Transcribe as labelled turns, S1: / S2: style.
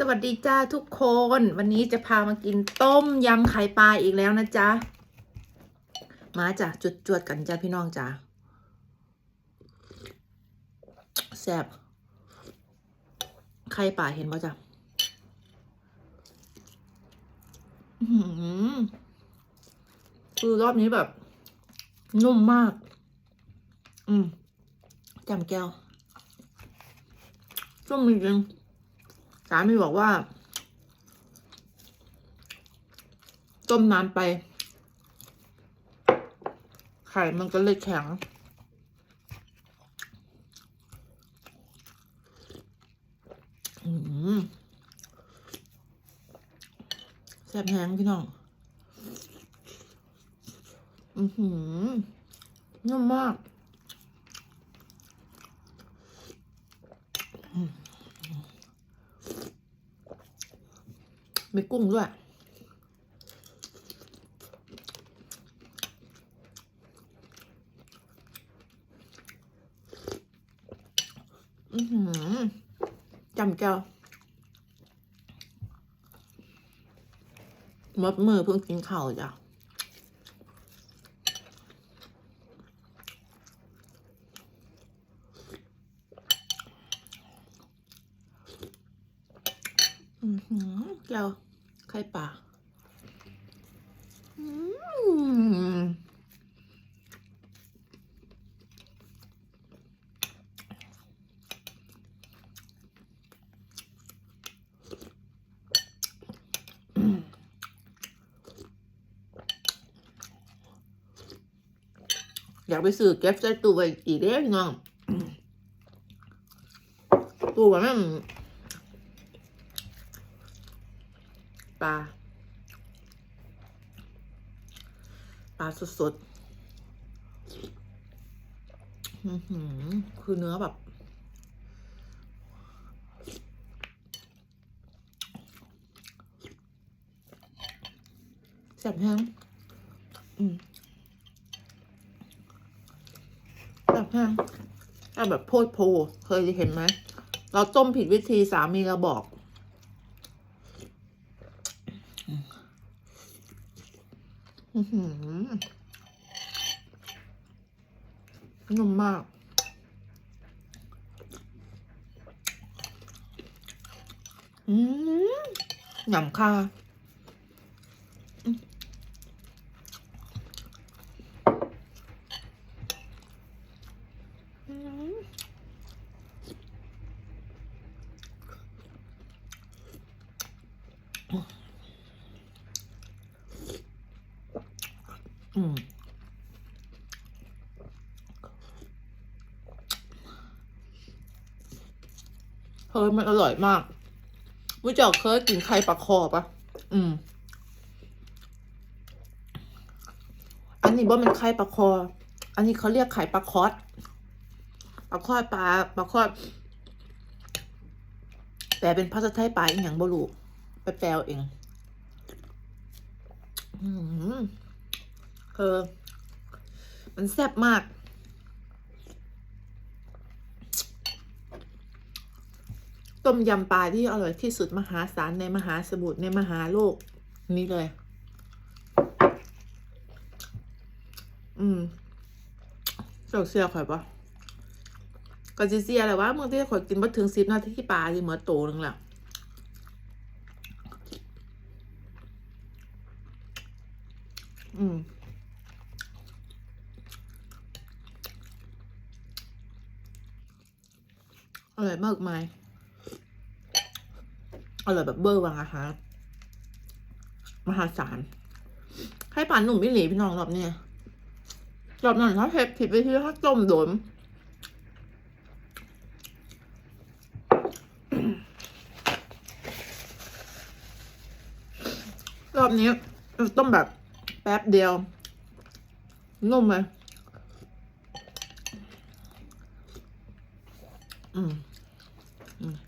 S1: สวัสดีจ้าทุกคน วันนี้จะพามากินต้มยำไข่ปลาอีกแล้วนะจ๊ะ มาจ้ะจุดจวดกันจ้าพี่น้องจ้าแซ่บไข่ปลาเห็นป่ะจ้ะคือรอบนี้แบบ นุ่มมาก อืมจำแก้วส้มจริง สามีบอกว่า ต้มนานไป ไข่มันก็เลยแข็ง แซ่บแห้งพี่น้อง อือหือนุ่มมาก มีกุ้งด้วยอือหือจำเจ้าหมดมือเพิ่งกินข้าวจ้ะอือหือเจ้า ไข่ปลาอยากไปซื้อเก็บใส่ตู้ไว้อีกเด้อพี่น้องตู้ว่าแม่ง ลา ปลาสดๆอือหือคือเนื้อแบบ แซ่บแห้งแซ่บแห้งแซ่บแบบโพดโพเคยเห็นไหม เราต้มผิดวิธีสามีเราบอก อื้อหือ นุ่มมากอืมหยำค่ะอืมอืม อืมเฮ้ยมันอร่อยมากรู้จักเคยกินไข่ปลาคอปะอืม อันนี้ว่ามันไข่ปลาคอ อันนี้เขาเรียกไข่ปลาคอสปลาคอดปลาปลาคอดแต่เป็นภาษาไทยปลาอีกอย่างบรูไปแปลเอง อืม เออ มันแซ่บมาก ต้มยำปลาที่อร่อยที่สุดมหาศาลในมหาสมุทรในมหาโลก นี่เลย อืมเสียวเสียข่อยปะก็จะเสียแหละว่าเมื่อที่ข่อยกินมาถึงสิบนาที่ปลาที่เหมือนโตนึงแหละอืม อร่อยมากมายอร่อยแบบเบอร์วังอาหารมหาศาล ให้ปานหนุ่มไม่หลีพี่น้องรอบเนี้ยรอบนั้นถ้าเผ็ดผิดไปที่ถ้าต้มโดนรอบนี้ต้มแบบแป๊บเดียว นุ่มไหม 嗯嗯。